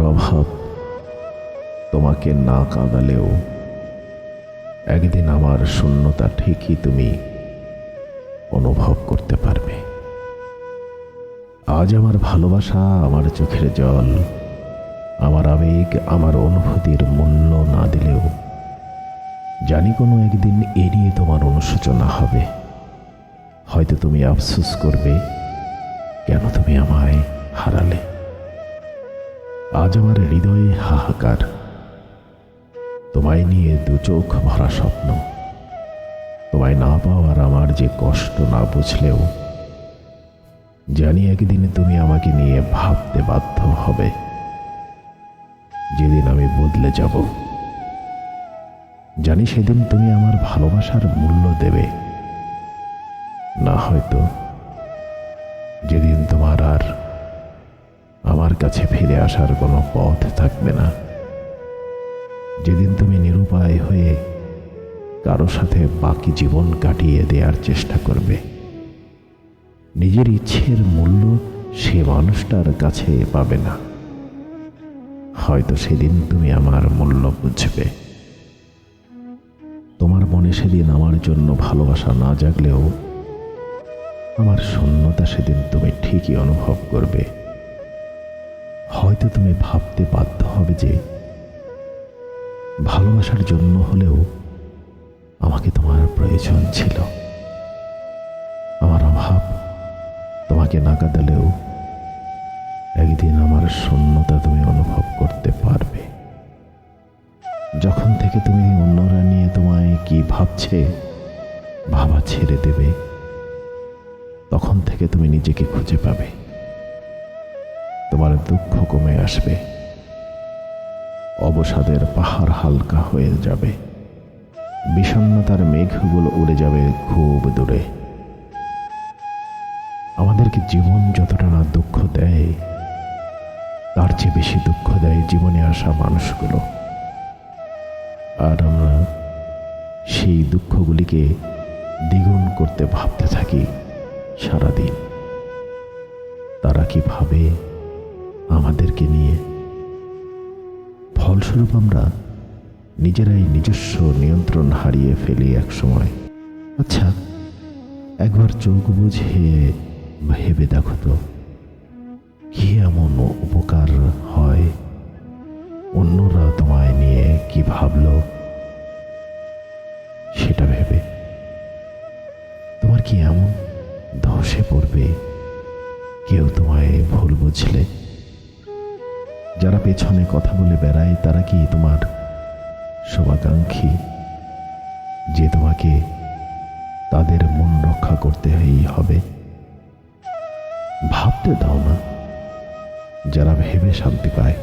আমার অভাব। তোমাকে না কাঁদালেও একদিন আমার শূন্যতা ঠিকই তুমি অনুভব করতে পারবে। আজ আমার ভালোবাসা আমার চোখের জল, আমার আবেগ, আমার অনুভূতির মূল্য না দিলেও জানি কোনো একদিন এড়িয়ে তোমার অনুশোচনা হবে। হয়তো তুমি আফসোস করবে, কেন তুমি আমায় হারালে? আজ আমার হৃদয়ে হাহাকার। তোমায় নিয়ে দু চোখ ভরা স্বপ্ন। তোমায় না পাওয়ার আমার যে কষ্ট না বুঝলেও, জানি একদিন তুমি আমাকে নিয়ে ভাবতে বাধ্য হবে। যেদিন আমি বদলে যাব, জানি সেদিন তুমি আমার ভালোবাসার মূল্য দেবে। না হয়তো, যেদিন কাছে ফিরে আসার কোনো পথ থাকবে না। যেদিন তুমি নিরুপায় হয়ে কারও সাথে বাকি জীবন কাটিয়ে দেওয়ার চেষ্টা করবে, নিজের ইচ্ছের মূল্য সে মানুষটার কাছে পাবে না। হয়তো সেদিন তুমি আমার মূল্য বুঝবে। তোমার মনে সেদিন আমার জন্য ভালোবাসা না জাগলেও আমার শূন্যতা সেদিন তুমি ঠিকই অনুভব করবে। হয়তো তুমি ভাবতে বাধ্য হবে যে ভালোবাসার জন্য হলেও আমাকে তোমার প্রয়োজন ছিল। আমার অভাব তোমাকে না কাঁদালেও একদিন আমার শূন্যতা তুমি অনুভব করতে পারবে। যখন থেকে তুমি অন্যরা নিয়ে তোমায় কি ভাবছে, ভাবা ছেড়ে দেবে, তখন থেকে তুমি নিজেকে খুঁজে পাবে। দুঃখ কমে আসবে। অবসাদের পাহাড় হালকা হয়ে যাবে। বিষণ্ণতার মেঘগুলো উড়ে যাবে খুব দূরে। আমাদেরকে জীবন যতটা না দুঃখ দেয়, তার চেয়ে বেশি দুঃখ দেয় জীবনে আসা মানুষগুলো। আর আমরা সেই দুঃখগুলিকে দ্বিগুণ করতে ভাবতে থাকি সারাদিন। তারা কি ভাবে আমাদেরকে নিয়ে। ফলস্বরূপ আমরা নিজেরাই নিজস্ব নিয়ন্ত্রণ হারিয়ে ফেলি এক সময় আচ্ছা একবার চোখ বুঝে ভেবে দেখো তো, কি এমন উপকার হয়? অন্যরা তোমায় নিয়ে কি ভাবলো? সেটা ভেবে। তোমার কি এমন ধসে পড়বে? কেউ তোমায় ভুল বুঝলে? যারা পেছনে কথা বলে বেড়ায়, তারা কি তোমার শুভাকাঙ্ক্ষী যে তোমাকে তাদের মন রক্ষা করতেই হবে? ভাবতে দাও না। যারা ভেবে শান্তি পায়।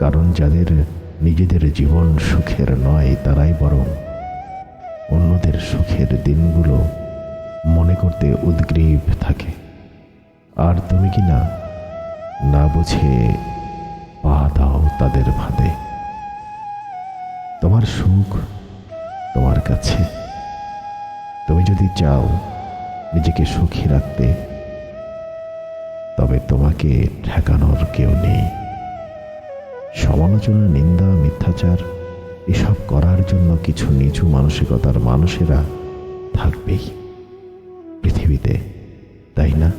কারণ যাদের নিজেদের জীবন সুখের নয়, তারাই বরং অন্যদের সুখের দিনগুলো মনে করতে উদ্গ্রীব থাকে। আর তুমি কি না না বুঝে পা দাও তাদের ভাঁদে তোমার সুখ তোমার কাছে। তুমি যদি চাও নিজেকে সুখী রাখতে, তবে তোমাকে ঠেকানোর কেউ নেই। সমালোচনা, নিন্দা, মিথ্যাচার, এসব করার জন্য কিছু নিচু মানসিকতার মানুষেরা থাকবেই পৃথিবীতে, তাই না?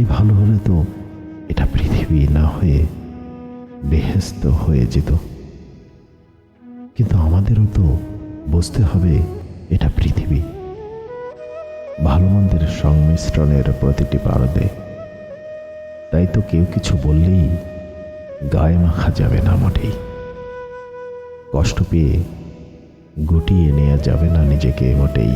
সবাই ভালো হলে তো এটা পৃথিবী না হয়ে বেহেস্ত হয়ে যেত। কিন্তু আমাদেরও তো বুঝতে হবে এটা পৃথিবী। ভালো মন্দের সংমিশ্রণের প্রতিটি পারদে। তাই তো কেউ কিছু বললেই গায়ে মাখা যাবে না মোটেই কষ্ট পেয়ে গুটিয়ে নেওয়া যাবে না নিজেকে মোটেই।